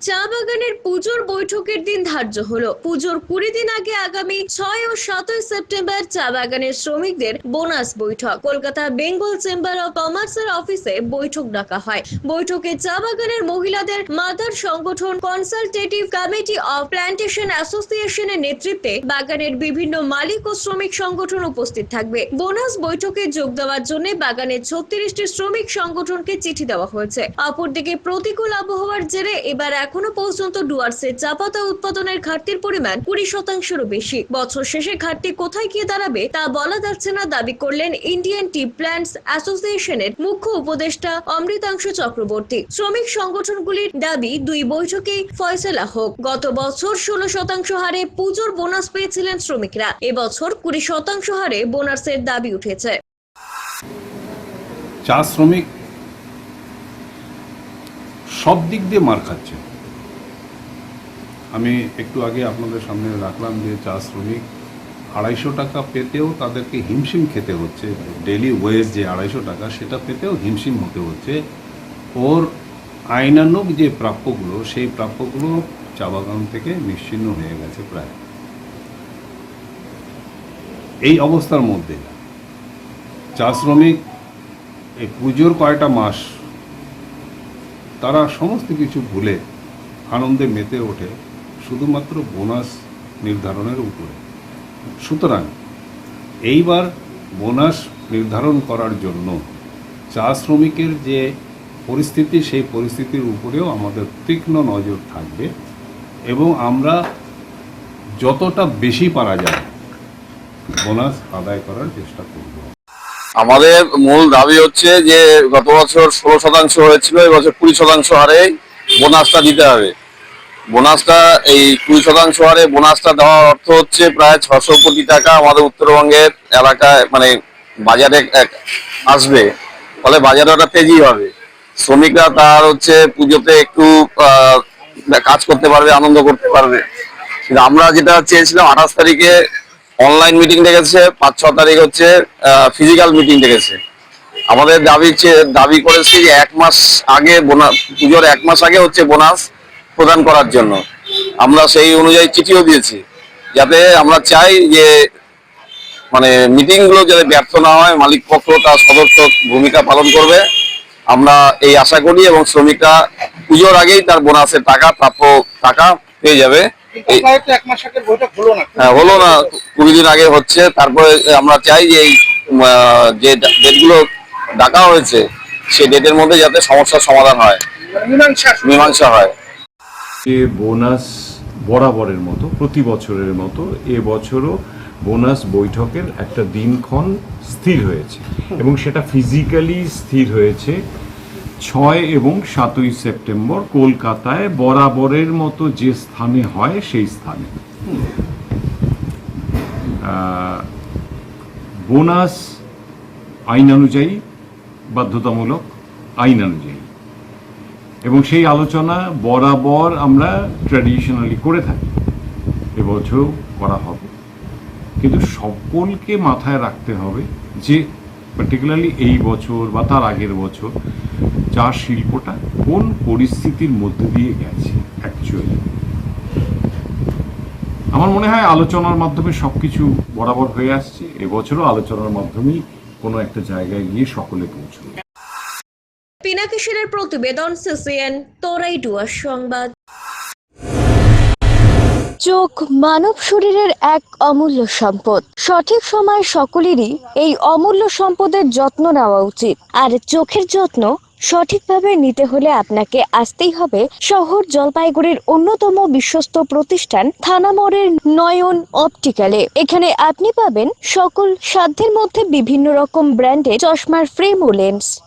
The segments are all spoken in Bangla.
চা বাগানের পুজোর বৈঠকের দিন ধার্য হলো। পুজোর কুড়ি দিন আগে আগামী ছয় ও সাতই সেপ্টেম্বর চা বাগানের শ্রমিকদের বোনাস বৈঠক। কলকাতা বেঙ্গল চেম্বার অফ কমার্সের অফিসে বৈঠক ডাকা হয়। বৈঠকে চা বাগানের মহিলাদের মাদার সংগঠন কনসালটেটিভ কমিটি অফ প্ল্যান্টেশন অ্যাসোসিয়েশনের নেতৃত্বে বাগানের বিভিন্ন মালিক ও শ্রমিক সংগঠন উপস্থিত থাকবে। বোনাস বৈঠকে যোগ দেওয়ার জন্য বাগানের ছত্রিশটি শ্রমিক সংগঠনকে চিঠি দেওয়া হয়েছে। অপরদিকে প্রতিকূল আবহাওয়ার জেরে এবার এখনও পর্যন্ত ডুয়ার্সের চা পাতা উৎপাদনের ঘাটতির পরিমাণ কুড়ি শতাংশেরও বেশি। বছর শেষে ঘাটতি কোথায় গিয়ে দাঁড়াবে তা বলা যাচ্ছে না, দাবি করলেন ইন্ডিয়ান টি প্ল্যান্টস অ্যাসোসিয়েশনের মুখ্য উপদেষ্টা অমৃতাংশু চক্রবর্তী। শ্রমিক সংগঠনগুলির দাবি, দুই বৈঠকেই ফয়সলা হোক। গত বছর ষোলো শতাংশ হারে পুজোর বোনাস পেয়েছিলেন শ্রমিকরা। এবছর কুড়ি শতাংশ হারে বোনাসের দাবি উঠেছে। চা শ্রমিক সব দিক দিয়ে মার খাচ্ছে। আমি একটু আগে আপনাদের সামনে রাখলাম যে চা শ্রমিক আড়াইশো টাকা পেতেও তাদেরকে হিমশিম খেতে হচ্ছে। ডেলি ওয়েজ যে আড়াইশো টাকা, সেটা পেতেও হিমশিম হতে হচ্ছে। ওর আইনানুক যে প্রাপ্যগুলো, সেই প্রাপ্যগুলো চা বাগান থেকে নিশ্চিন্ন হয়ে গেছে প্রায়। এই অবস্থার মধ্যে চা শ্রমিক এই পুজোর কয়টা মাস, তারা সমস্ত কিছু ভুলে আনন্দে মেতে ওঠে। শুধুমাত্র বোনাস নির্ধারণের উপরে। সুতরাং, এইবার বোনাস নির্ধারণ করার জন্য চা শ্রমিকের যে পরিস্থিতি, সেই পরিস্থিতির উপরেও আমাদের তীক্ষ্ণ নজর থাকবে এবং আমরা যতটা বেশি পারা যায় বোনাস আদায় করার চেষ্টা করব। আমাদের মূল দাবি হচ্ছে যে গত বছর ষোলো শতাংশ হয়েছিল, এবছর কুড়ি শতাংশ হারে বোনাসটা দিতে হবে। বোনাসটা, এই কুড়ি শতাংশ হারে বোনাসটা দেওয়ার অর্থ হচ্ছে প্রায় ছশো কোটি টাকা আমাদের উত্তরবঙ্গের এলাকায় মানে বাজারে আসবে। ফলে বাজারে ওটা তেজি হবে। শ্রমিকরা তার হচ্ছে পুজোতে একটু কাজ করতে পারবে, আনন্দ করতে পারবে। কিন্তু আমরা যেটা চেয়েছিলাম, আঠাশ তারিখে অনলাইন মিটিং ডেকেছে, পাঁচ, ছ তারিখ হচ্ছে ফিজিক্যাল মিটিং ডেকেছে। আমাদের দাবি দাবি করেছি যে এক মাস আগে বোনাস পুজোর এক মাস আগে হচ্ছে বোনাস প্রদান করার জন্য। আমরা সেই অনুযায়ী চিঠিও দিয়েছি। যাতে আমরা চাই যে মানে মিটিংগুলো যাতে ব্যর্থ না হয় মালিক পক্ষ তার সদর্থ ভূমিকা পালন করবে। আমরা এই আশা করি এবং শ্রমিকরা পুজোর আগেই তার বোনাসের টাকা প্রাপ্য টাকা পেয়ে যাবে। হলো না? হ্যাঁ হলো না। কুড়ি দিন আগে হচ্ছে। তারপরে আমরা চাই যে এই যে ডেটগুলো ডাকা হয়েছে সেই ডেটের মধ্যে যাতে সমস্যার সমাধান হয়। মীমাংসা। মীমাংসা হয়। যে বোনাস বরাবরের মতো, প্রতি বছরের মতো। এবছরও বোনাস বৈঠকের একটা দিনক্ষণ স্থির হয়েছে এবং সেটা ফিজিক্যালি স্থির হয়েছে ছয় এবং সাতই সেপ্টেম্বর কলকাতায় বরাবরের মতো যে স্থানে হয় সেই স্থানে। বোনাস আইন অনুযায়ী, বাধ্যতামূলক আইন অনুযায়ী। এবং সেই আলোচনা বরাবর আমরা ট্র্যাডিশনালি করে থাকি। এবছরও করা হবে। কিন্তু সকলকে মাথায় রাখতে হবে যে পার্টিকুলারলি এই বছর বা তার আগের বছর চা শিল্পটা কোন পরিস্থিতির মধ্যে দিয়ে গেছে অ্যাকচুয়ালি আমার মনে হয় আলোচনার মাধ্যমে সব কিছু বরাবর হয়ে আসছে। এবছরও আলোচনার মাধ্যমেই কোনো একটা জায়গায় গিয়ে সকলে পৌঁছবে। পিনাকিশোরের প্রতিবেদন, সিসিএন, তোরাই ডুয়ার সংবাদ। চোখ মানব শরীরের এক অমূল্য সম্পদ। সঠিক সময় সকলেরই এই অমূল্য সম্পদের যত্ন নেওয়া উচিত। আর চোখের যত্ন সঠিকভাবে নিতে হলে আপনাকে আসতেই হবে শহর জলপাইগুড়ির অন্যতম বিশ্বস্ত প্রতিষ্ঠান থানামোড়ের নয়ন অপটিক্যালে। এখানে আপনি পাবেন সকল সাধ্যের মধ্যে বিভিন্ন রকম ব্র্যান্ডের চশমার ফ্রেম ও lens.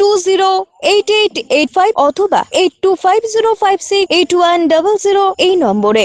two zero eight eight eight five অথবা eight two five zero five six eight one double zero এই নম্বরে।